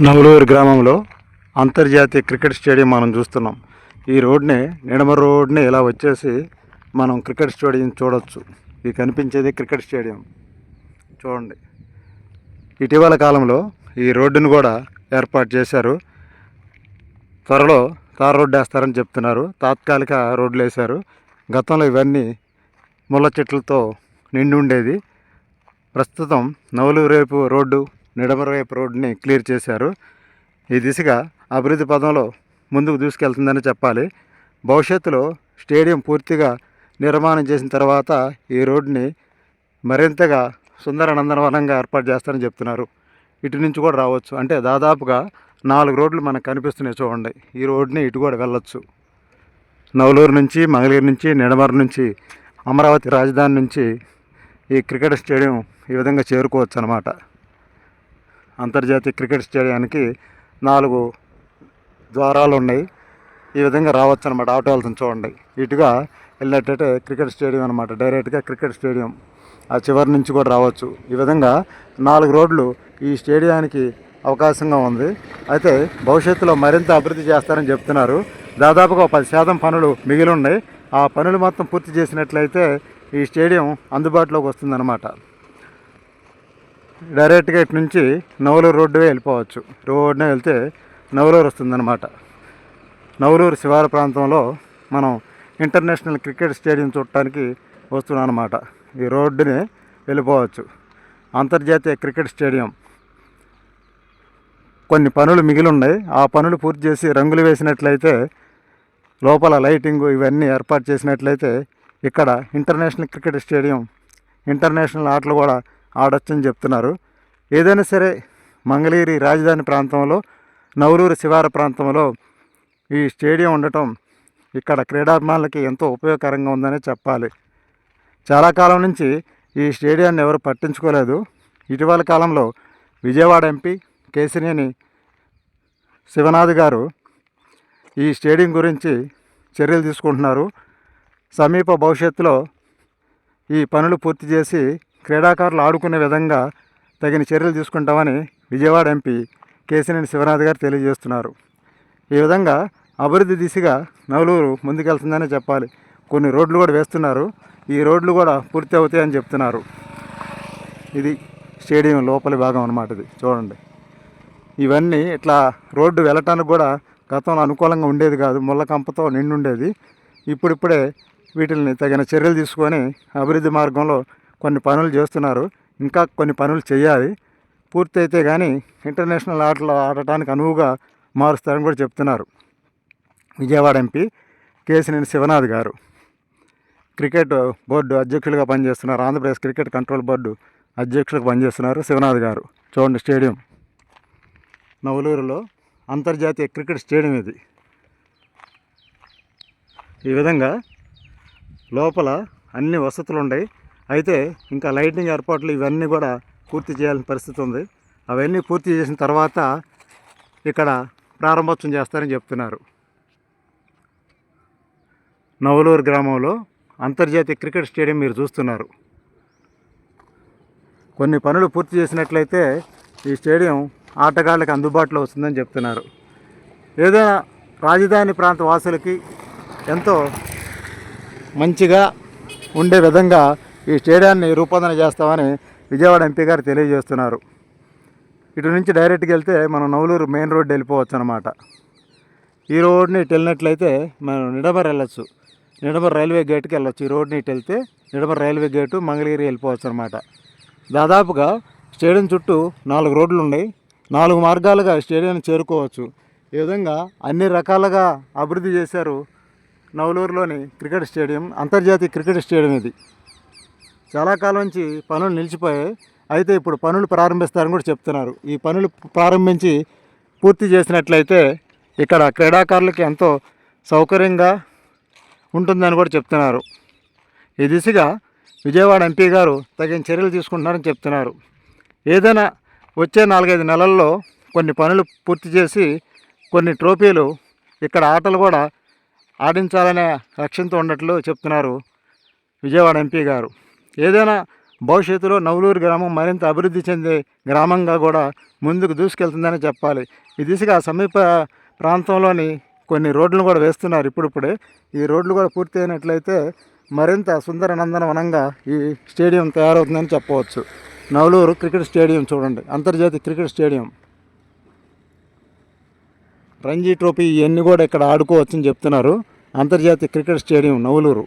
నవలూరు గ్రామంలో అంతర్జాతీయ cricket stadium మనం చూస్తున్నాం. ఈ రోడ్ని నిడమ రోడ్ని ఇలా వచ్చేసి మనం క్రికెట్ స్టేడియం చూడొచ్చు. ఇది కనిపించేది క్రికెట్ స్టేడియం. చూడండి. ఇటీవల కాలంలో ఈ రోడ్డును కూడా ఏర్పాటు చేశారు. త్వరలో తార్ రోడ్డు వేస్తారని చెప్తున్నారు. తాత్కాలిక రోడ్లు వేశారు. గతంలో ఇవన్నీ ముళ్ళ చెట్లతో నిండి ఉండేది. ప్రస్తుతం నవలు రేపు రోడ్డు నిడమర వైపు రోడ్డుని క్లియర్ చేశారు. ఈ దిశగా అభివృద్ధి పదంలో ముందుకు దూసుకెళ్తుందని చెప్పాలి. భవిష్యత్తులో స్టేడియం పూర్తిగా నిర్మాణం చేసిన తర్వాత ఈ రోడ్డుని మరింతగా సుందర నందనవనంగా ఏర్పాటు చేస్తారని చెప్తున్నారు. ఇటు నుంచి కూడా రావచ్చు. అంటే దాదాపుగా నాలుగు రోడ్లు మనకు కనిపిస్తున్నాయి చూడండి. ఈ రోడ్ని ఇటు కూడా వెళ్ళొచ్చు. నవలూరు నుంచి మంగళగిరి నుంచి నిడమర నుంచి అమరావతి రాజధాని నుంచి ఈ క్రికెట్ స్టేడియం ఈ విధంగా చేరుకోవచ్చు అనమాట అంతర్జాతీయ క్రికెట్ స్టేడియానికి నాలుగు ద్వారాలు ఉన్నాయి. ఈ విధంగా రావచ్చు అనమాట ఆటో వెళ్తుంది చూడండి. ఇటుగా వెళ్ళేటట్టే క్రికెట్ స్టేడియం అనమాట డైరెక్ట్గా క్రికెట్ స్టేడియం ఆ చివరి నుంచి కూడా రావచ్చు. ఈ విధంగా నాలుగు రోడ్లు ఈ స్టేడియానికి అవకాశంగా ఉంది. అయితే భవిష్యత్తులో మరింత అభివృద్ధి చేస్తారని చెప్తున్నారు. దాదాపుగా పది శాతం పనులు మిగిలి ఉన్నాయి. ఆ పనులు మొత్తం పూర్తి చేసినట్లయితే ఈ స్టేడియం అందుబాటులోకి వస్తుందన్నమాట. డైరెక్ట్గా ఇటు నుంచి నవలూరు రోడ్డు వెళ్ళిపోవచ్చు. రోడ్డునే వెళ్తే నవలూరు వస్తుందన్నమాట. నవలూరు శివారు ప్రాంతంలో మనం ఇంటర్నేషనల్ క్రికెట్ స్టేడియం చూడటానికి వస్తున్నాం అనమాట ఈ రోడ్డుని వెళ్ళిపోవచ్చు. అంతర్జాతీయ క్రికెట్ స్టేడియం. కొన్ని పనులు మిగిలి ఉన్నాయి ఆ పనులు పూర్తి చేసి రంగులు వేసినట్లయితే లోపల లైటింగ్ ఇవన్నీ ఏర్పాటు చేసినట్లయితే ఇక్కడ ఇంటర్నేషనల్ క్రికెట్ స్టేడియం ఇంటర్నేషనల్ ఆటలు కూడా ఆడొచ్చని చెప్తున్నారు. ఏదైనా సరే మంగళగిరి రాజధాని ప్రాంతంలో నవరూరు శివార ప్రాంతంలో ఈ స్టేడియం ఉండటం ఇక్కడ క్రీడాభిమానులకి ఎంతో ఉపయోగకరంగా ఉందనే చెప్పాలి. చాలా కాలం నుంచి ఈ స్టేడియాన్ని ఎవరు పట్టించుకోలేదు. ఇటీవల కాలంలో విజయవాడ ఎంపీ కేసినేని శివనాథ్ గారు ఈ స్టేడియం గురించి చర్యలు తీసుకుంటున్నారు. సమీప భవిష్యత్తులో ఈ పనులు పూర్తి చేసి క్రీడాకారులు ఆడుకునే విధంగా తగిన చర్యలు తీసుకుంటామని విజయవాడ ఎంపీ కేసినేని శివనాథ్ గారు తెలియజేస్తున్నారు. ఈ విధంగా అభివృద్ధి దిశగా నవలూరు ముందుకెళ్తుందనే చెప్పాలి. కొన్ని రోడ్లు కూడా వేస్తున్నారు. ఈ రోడ్లు కూడా పూర్తి అవుతాయని చెప్తున్నారు. ఇది స్టేడియం లోపలి భాగం అన్నమాటది చూడండి. ఇవన్నీ ఇట్లా రోడ్డు వెళ్ళటానికి కూడా గతంలో అనుకూలంగా ఉండేది కాదు. ముళ్ళ కంపతో నిండుండేది. ఇప్పుడిప్పుడే వీటిని తగిన చర్యలు తీసుకొని అభివృద్ధి మార్గంలో కొన్ని పనులు చేస్తున్నారు. ఇంకా కొన్ని పనులు చేయాలి. పూర్తి అయితే కానీ ఇంటర్నేషనల్ ఆటలు ఆడటానికి అనువుగా మారుస్తారని కూడా చెప్తున్నారు. విజయవాడ ఎంపీ కేసినేని శివనాథ్ గారు. క్రికెట్ బోర్డు అధ్యక్షులుగా పనిచేస్తున్నారు. ఆంధ్రప్రదేశ్ క్రికెట్ కంట్రోల్ బోర్డు అధ్యక్షులుగా పనిచేస్తున్నారు శివనాథ్ గారు. చూడండి స్టేడియం. నవలూరులో అంతర్జాతీయ క్రికెట్ స్టేడియం ఇది. ఈ విధంగా లోపల అన్ని వసతులు ఉన్నాయి అయితే ఇంకా లైటింగ్ ఏర్పాట్లు ఇవన్నీ కూడా పూర్తి చేయాల్సిన పరిస్థితి ఉంది. అవన్నీ పూర్తి చేసిన తర్వాత ఇక్కడ ప్రారంభోత్సవం చేస్తారని చెప్తున్నారు. నవలూరు గ్రామంలో అంతర్జాతీయ క్రికెట్ స్టేడియం మీరు చూస్తున్నారు. కొన్ని పనులు పూర్తి చేసినట్లయితే ఈ స్టేడియం ఆటగాళ్ళకి అందుబాటులో వస్తుందని చెప్తున్నారు. ఏదైనా రాజధాని ప్రాంత వాసులకి ఎంతో మంచిగా ఉండే విధంగా ఈ స్టేడియాన్ని రూపొందన చేస్తామని విజయవాడ ఎంపీ గారు తెలియజేస్తున్నారు. ఇటు నుంచి డైరెక్ట్గా వెళ్తే మనం నవలూరు మెయిన్ రోడ్ వెళ్ళిపోవచ్చు అనమాట ఈ రోడ్ని వెళ్ళినట్లయితే మనం నిడబర్ వెళ్ళొచ్చు. నిడబర్ రైల్వే గేట్కి వెళ్ళొచ్చు. ఈ రోడ్ని ఇటు వెళ్తే నిడబర్ రైల్వే గేటు మంగళగిరి వెళ్ళిపోవచ్చు అనమాట దాదాపుగా స్టేడియం చుట్టూ నాలుగు రోడ్లు ఉన్నాయి. నాలుగు మార్గాలుగా స్టేడియాన్ని చేరుకోవచ్చు. ఈ విధంగా అన్ని రకాలుగా అభివృద్ధి చేశారు నవలూరులోని క్రికెట్ స్టేడియం అంతర్జాతీయ క్రికెట్ స్టేడియం ఇది. చాలా కాలం నుంచి పనులు నిలిచిపోయాయి. అయితే ఇప్పుడు పనులు ప్రారంభిస్తారని కూడా చెప్తున్నారు. ఈ పనులు ప్రారంభించి పూర్తి చేసినట్లయితే ఇక్కడ క్రీడాకారులకి ఎంతో సౌకర్యంగా ఉంటుందని కూడా చెప్తున్నారు. ఈ దిశగా విజయవాడ ఎంపీ గారు తగిన చర్యలు తీసుకుంటున్నారని చెప్తున్నారు. ఏదైనా వచ్చే నాలుగైదు నెలల్లో కొన్ని పనులు పూర్తి చేసి కొన్ని ట్రోఫీలు ఇక్కడ ఆటలు కూడా ఆడించాలనే లక్ష్యంతో ఉన్నట్లు చెప్తున్నారు విజయవాడ ఎంపీ గారు. ఏదైనా భవిష్యత్తులో నవలూరు గ్రామం మరింత అభివృద్ధి చెందే గ్రామంగా కూడా ముందుకు దూసుకెళ్తుందని చెప్పాలి. ఈ దిశగా సమీప ప్రాంతంలోని కొన్ని రోడ్లను కూడా వేస్తున్నారు ఇప్పుడిప్పుడే. ఈ రోడ్లు కూడా పూర్తి అయినట్లయితే మరింత సుందర నందనవనంగా ఈ స్టేడియం తయారవుతుందని చెప్పవచ్చు. నవలూరు క్రికెట్ స్టేడియం చూడండి. అంతర్జాతీయ క్రికెట్ స్టేడియం. రంజీ ట్రోఫీ ఇవన్నీ కూడా ఇక్కడ ఆడుకోవచ్చని చెప్తున్నారు. అంతర్జాతీయ క్రికెట్ స్టేడియం నవలూరు.